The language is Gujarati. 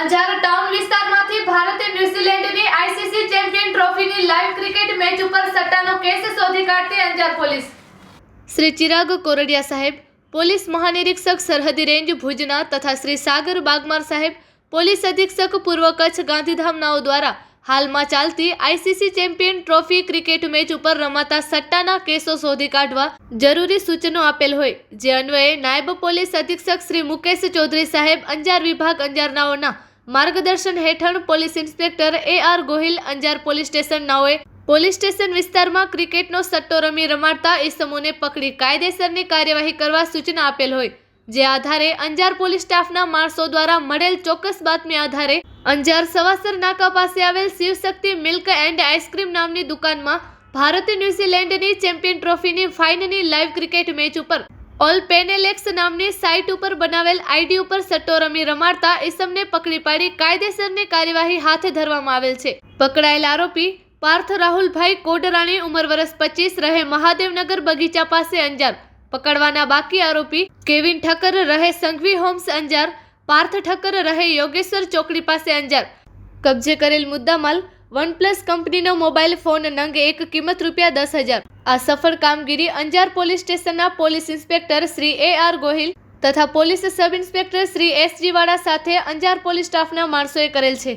અંજાર ટાઉન વિસ્તારમાંથી ભારતે ન્યુઝીલેન્ડની આઈસીસી ચેમ્પિયન ટ્રોફીની લાઇવ ક્રિકેટ મેચ ઉપર સટ્ટાનો કેસ શોધી કાઢતી અંજાર પોલીસ. શ્રી ચિરાગ કોરડિયા સાહેબ, પોલીસ મહાનિરીક્ષક સરહદી રેન્જ ભુજના તથા શ્રી સાગર બાગમાર સાહેબ, પોલીસ અધિક્ષક પૂર્વ કચ્છ ગાંધીધામનાઓ દ્વારા હાલમાં ચાલતી ICC champion trophy cricket match ઉપર રમાતા સટ્ટાના કેસો શોધી કાઢવા જરૂરી સૂચનો આપેલ હોય. જે અન્વયે નાયબ પોલીસ અધિક્ષક શ્રી મુકેશ ચૌધરી સાહેબ, અંજાર વિભાગ અંજારનાઓના માર્ગદર્શન હેઠળ police inspector A R Gohil Anjar police station નાઓએ police station વિસ્તારમાં ક્રિકેટનો સટ્ટો રમી રમાડતા ઇસમોને પકડી કાયદેસરની કાર્યવાહી કરવા સૂચના આપેલ હોય, જે આધારે અંજાર પોલીસ સ્ટાફના માણસો દ્વારા મળેલ ચોક્કસ બાતમી આધારે અંજાર સવાસર નાકા પાસે આવેલ શિવશક્તિ મિલ્ક એન્ડ આઈસ્ક્રીમ નામની દુકાનમાં ભારત ન્યુઝીલેન્ડની ચેમ્પિયન ટ્રોફીની ફાઇનની લાઈવ ક્રિકેટ મેચ ઉપર ઓલ પેનેલેક્સ નામની સાઇટ ઉપર બનાવેલ આઈડી ઉપર સટ્ટો રમી રમાડતા ઇસમને પકડી પાડી કાયદેસરની કાર્યવાહી હાથ ધરવામાં આવેલ છે. પકડાયેલ આરોપી પાર્થ રાહુલભાઈ કોડરાણી ઉંમર વર્ષ પચીસ, રહે મહાદેવનગર બગીચા પાસે અંજાર. પકડવાના બાકી આરોપી કેવિન ઠક્કર, રહે સંઘવી હોમ્સ અંજાર. પાર્થ ઠક્કર, રહે યોગેશ્વર ચોકડી પાસે અંજાર. કબજે કરેલ મુદ્દામાલ વનપ્લસ કંપનીનો મોબાઈલ ફોન નંગ એક કિંમત રૂપિયા દસ હજાર. આ સફળ કામગીરી અંજાર પોલીસ સ્ટેશનના police inspector Shri A R Gohil તથા police sub inspector Shri S Jiwada સાથે અંજાર પોલીસ સ્ટાફના માણસોએ કરેલ છે.